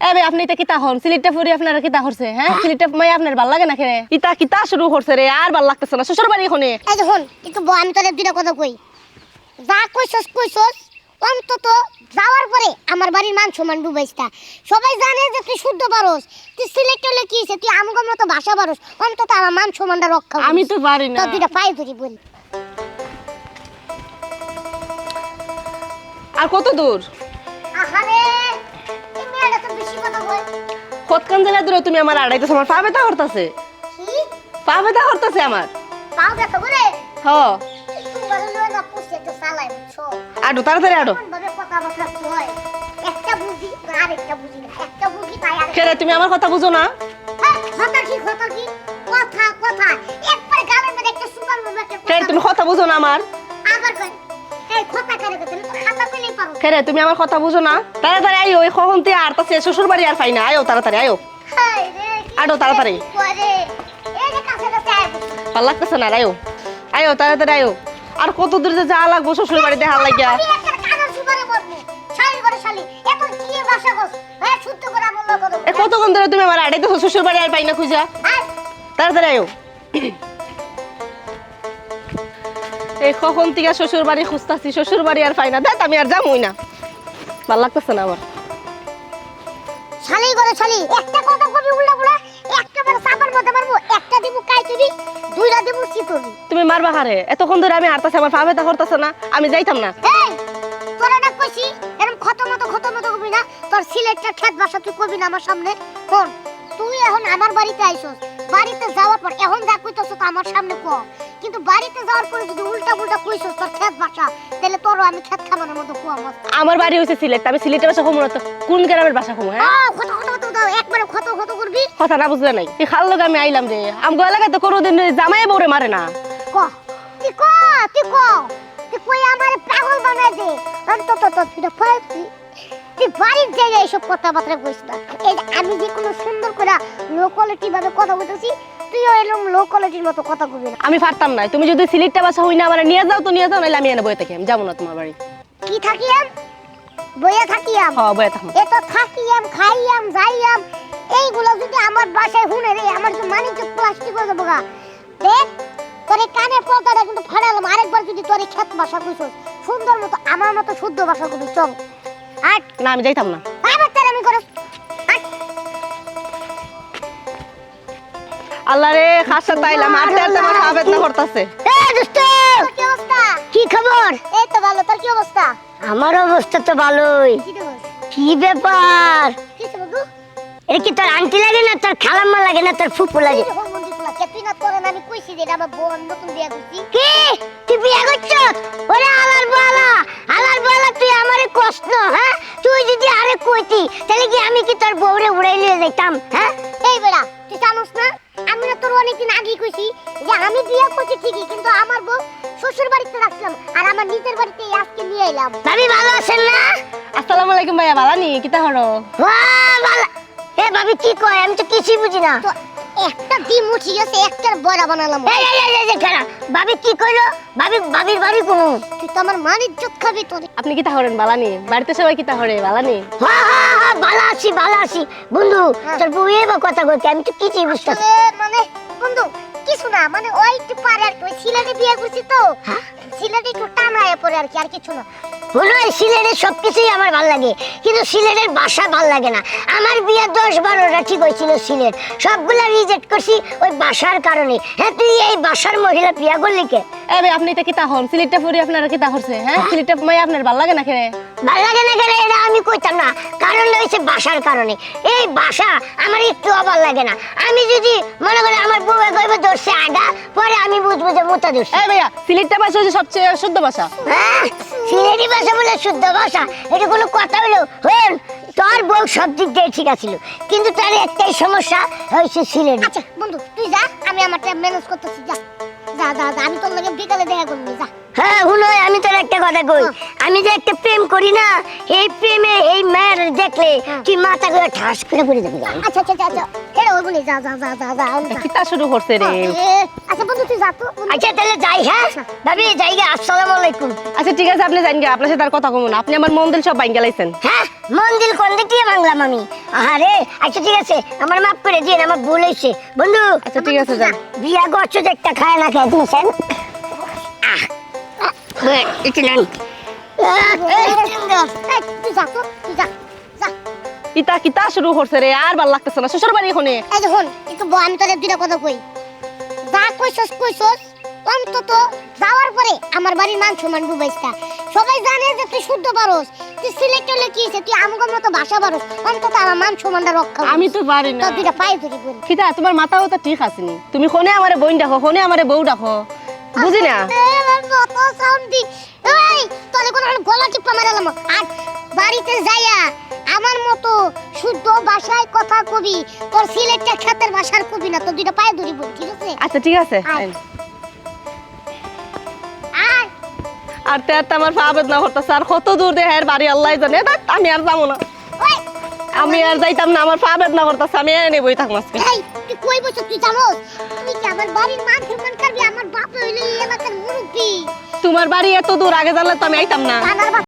এ বে আপনি এটা কিতা হন? সিলিটটা ফুরি আপনারা কিতা করছে হ্যাঁ? সিলিটটা মাই আপনার ভালো লাগে না ইতা কিতা শুরু করছে রে আর ভালো লাগতেছে না। শ্বশুর বাড়ি এখানে? এই দেখুন একটু ব- আমি তোদের কথা কই। যা কইছস কইছস অন্তত যাওয়ার পরে আমার বাড়ির মান সমান সবাই জানে যে তুই শুদ্ধ পারস তুই সিলেক্ট হলে কি হয়েছে তুই আমগো মতো ভাষা পারস অন্তত আমার মান সমানটা রক্ষা আমি তো পারি না। তোর দুটা পায়ে ধরি বলি। আর কত দূর? কতক্ষণ জেলা দূরে তুমি আমার আড়াইতেছ আমার পা ব্যথা করতেছে। পা ব্যথা করতেছে আমার। পাও গেছে বলে হ। আডো তাড়াতাড়ি আডো এমন ভাবে কথাবার্তা কয়? একটা বুঝি আর একটা বুঝি না একটা বুঝি তাই আর খেলে তুমি আমার কথা বুঝো না? খেলে তুমি কথা বুঝো না আমার? কইলেই তুমি আমার কথা বুঝো না? তাড়াতাড়ি আইও এই কখন তে আর তাছে শ্বশুর বাড়ি আর পাই না। আয়ো তাড়াতাড়ি আয়ো। আডো তাড়াতাড়ি। ভালো লাগতেছে না আয়ো। আয়ো তাড়াতাড়ি আয়ো। আর কত দূর যে যা লাগবো শ্বশুর বাড়ি দেখা লাগিয়া। হ্যাঁ কতক্ষণ ধরে তুমি আমার আড়াইতেছ? শ্বশুর বাড়ি আর পাই না খুঁজা। তাড়াতাড়ি আয়ো। কখন থেকে শ্বশুর বাড়ি খুঁজতাছি শ্বশুর বাড়ি আর পাই না। দেখ আমি আর যামই না। ভালো লাগতেছে না আমার। শালি করে শালি একটা কথা কবি উল্টা পুরা একটা বার সাপার মধ্যে মারবো একটা দিব কাইতুরি দুইটা দিব চিতুরি তুমি মারবা হারে এতক্ষণ ধরে আমি হারতাছি আমার পা ব্যথা করতেছে না আমি যাইতাম না। এই তোরা না কইছি এরকম ক্ষত মতো ক্ষত মতো কবি না তোর সিলেটের খেত ভাষা তুই কবি না আমার সামনে। কোন তুই এখন আমার বাড়িতে আইছস বাড়িতে যাওয়ার পর এখন যা কইতছ তো আমার সামনে ক কিন্তু বাড়িতে যাওয়ার পরে যদি উল্টা কইছস তোর খেত ভাষা তাহলে তোরও আমি খেত খাবানোর মতো কুয়া মত আমার বাড়ি হয়েছে সিলেট আমি সিলেটের বাসা না তো। কোন গ্রামের বাসা কমু হ্যাঁ? আ ক্ষত ক্ষত ক্ষত দাও একবারে ক্ষত ক্ষত করবি। কথা না বুঝলে নাই। এই খাল লোক আমি আইলাম রে। আমগো এলাকায় তো কোনোদিন জামাই বউরে মারে না। ক? তুই ক? তুই ক? তুই কই আমার পাগল বানাই দে? অন্তত তো তুই তো ফাইভ তুই বাড়ির জায়গায় এইসব কথাবার্তা কইস না। এই আমি যে কোনো সুন্দর করে লো কোয়ালিটি ভাবে কথা বলতেছি তুইও এরকম লো কোয়ালিটির মতো কথা কবি না। আমি পারতাম না। তুমি যদি সিলেটটা বাসা হই না আমার নিয়ে যাও তো নিয়ে যাও নাহলে আমি এনে বয়ে থাকি। আমি যাব না তোমার বাড়ি। কি থাকিয়াম? বইয়া থাকিয়াম? হ বয়ে থাকব এ তো থাকিয়াম খাইয়াম যাইয়াম। এইগুলো যদি আমার বাসায় হুনে রে আমার প্লাস্টিক হয়ে যাব গা। দেখ তোর এই কানের পর্দাটা কিন্তু ফাড়ালাম আরেকবার যদি তোর খেত ভাষা কইছস সুন্দর মতো আমার মতো শুদ্ধ ভাষা কবি চল। আট না আমি যাইতাম না। আল্লাহ রে খাসা তাইলাম আটতে আটতে আমার পা ব্যথা করতেছে। এ দোস্ত কি অবস্থা? কি খবর? এই তো ভালো তোর কি অবস্থা? আমার অবস্থা তো ভালোই। কি ব্যাপার? কি এটা কি তোর আন্টি লাগে না তোর খালাম্মা লাগে না তোর ফুপু লাগে? না আমি কইছি যে আমার বোন নতুন বিয়া করছি। কি? তুই বিয়ে করছ ওরে আলার বালা আলার বালা তুই আমারে কষ্ট হ্যাঁ? তুই যদি আরে কইতি তাহলে কি আমি কি তোর বউরে উড়াই নিয়ে যাইতাম হ্যাঁ? এই বেড়া তুই জানোস না? আমি তোর অনেকদিন আগেই কইছি যে আমি বিয়ে করছি ঠিকই কিন্তু আমার বউ শ্বশুর বাড়িতে রাখলাম আর আমার নিজের বাড়িতে আজকে নিয়ে এলাম। ভাবি ভালো আছেন না? আসসালামু আলাইকুম ভাইয়া ভালো নি কিতা হলো? ওয়া ভালো এ ভাবি কি কয়? আমি তো কিছুই বুঝি না। একটা ডিম উঠি গেছে একটার বড়া বানালাম। এই এই এই, এই এই, ভাবি কি কইলো? ভাবি ভাবির বাড়ি কোন? তুই তো আমার মান ইজ্জত খাবি তোর। আপনি কিতা হরেন বালা নি বাড়িতে সবাই কিতা হরে বালা নি হ্যাঁ হ্যাঁ হ্যাঁ ভালো আছি ভালো আছি বন্ধু তোর বউ বা কথা কইতে আমি তো কিছুই বুঝতে মানে বন্ধু কিছু না মানে ওই একটু পারে আর কি। ওই সিলেটে বিয়ে করছি তো। হ্যাঁ? সিলেটে একটু টানায় পরে আর কি আর কিছু না। হলো হয় সিলেটের সবকিছুই আমার ভালো লাগে, কিন্তু সিলেটের বাসা ভালো লাগে না। আমার বিয়ে দশ বারোটা, ঠিক হয়েছিল সিলেট। সবগুলা রিজেক্ট করছি ওই বাসার কারণে। হ্যাঁ তুই এই বাসার মহিলা বিয়া করলি কে? ভাই আপনি এটা কিতা হন? সিলেটটা ফুরি আপনারা কিতা করছে হ্যাঁ? সিলেটটা মাই আপনার ভালো লাগে না খেলে ভালো লাগে না কেন এটা আমি কইতাম না। কারণ হয়েছে বাসার কারণে। এই বাসা আমার একটু অভাব লাগে না। আমি যদি মনে করি আমার বউ গইবে ধরছে আডা পরে আমি বুঝব যে মোতা ধরছে। এ ভাইয়া সিলেটটা ভাষা হচ্ছে সবচেয়ে শুদ্ধ ভাষা হ্যাঁ সিলেটি ভাষা বলে শুদ্ধ ভাষা এটা কোনো কথা হলো হন তোর বউ সব দিক দিয়ে ঠিক আছিল কিন্তু তার একটাই সমস্যা হয়েছে সিলেটি আচ্ছা বন্ধু তুই যা আমি আমারটা ম্যানেজ করতেছি যা। যা যা যা আমি তোর লগে বিকালে দেখা করবি যা। হ্যাঁ হুনো আমি তোর একটা কথা কই। আমি যে একটা প্রেম করি না এই প্রেমে এই মেয়ের দেখলে তুই মাথা করে ঠাস করে পড়ে যাবি আচ্ছা আচ্ছা আচ্ছা আচ্ছা। হেড়ে ওই বলি যা যা যা যা যা। কিতা শুরু করছে রে? তুই যা তো আচ্ছা তাহলে যাই হ্যাঁ? ভাবি যাই গে আসসালামু আলাইকুম। আচ্ছা ঠিক আছে আপনি জান গিয়া আপনার সাথে আর কথা কমু আপনি আমার মন দিল সব ভাঙ্গা লাইছেন। হ্যাঁ মন্দির কোন দিক ভাঙলাম আমি? আরে আচ্ছা ঠিক আছে আমার মাফ করে দিন আমার ভুল হয়েছে। বন্ধু আচ্ছা ঠিক আছে যান। বিয়া করছ একটা খায় না খেয়ে দিয়েছেন আহ, আহ, হ্যাঁ, একটু নেন। আহ, এই, এই, তুই যা তো তুই যা যা। কিতা শুরু করছে রে আর ভালো লাগতেছে না শ্বশুর বাড়ি এখানে। এই যে হন একটু বল, আমি তোদের দুইটা কথা কই। কইছস কইছস? অন্তত যাওয়ার পরে আমার বাড়ির মান সম্মান ডুবাইছটা সবাই জানে যে তুই শুদ্ধ পারস তুই সিলেক্ট হলে কি হয়েছে তুই আমগর মতো ভাষা পারস অন্তত আমার মান সম্মানটা রক্ষা আমি তো পারি না। দুইটা পায়ে ধরি বলি। কিতা তোমার মাথাও তো ঠিক আছে নি তুমি কোনে আমারে বোন দেখো কোনে আমারে বউ দেখো। বুঝি না? এই তোরে কোন গলা টিপা মারালাম। আর বাড়িতে যাইয়া আমার মতো শুদ্ধ ভাষায় কথা কবি তোর সিলেটটা খেতের ভাষার কবি না তোর দুইটা পায়ে ধরি বলি ঠিক আছে? আচ্ছা ঠিক আছে। আয়। আয়। আর তে তো আমার পা বেদনা করতেছে আর কত দূর দে বাড়ি আল্লাহ জানে। ধ্যাৎ, আমি আর যাব না। ওই আমি আর যাইতাম না আমার পা বেদনা করতেছে আমি এনে বই থাকব আজকে। এই তুই কই বসে তুই জানোস তুই কি আমার বাড়ির মান সম্মান করবি আমার বাপ হইল এই এলাকার মুরব্বী। তোমার বাড়ি এত দূর আগে জানলে তো আমি আইতাম না। কানার বাপ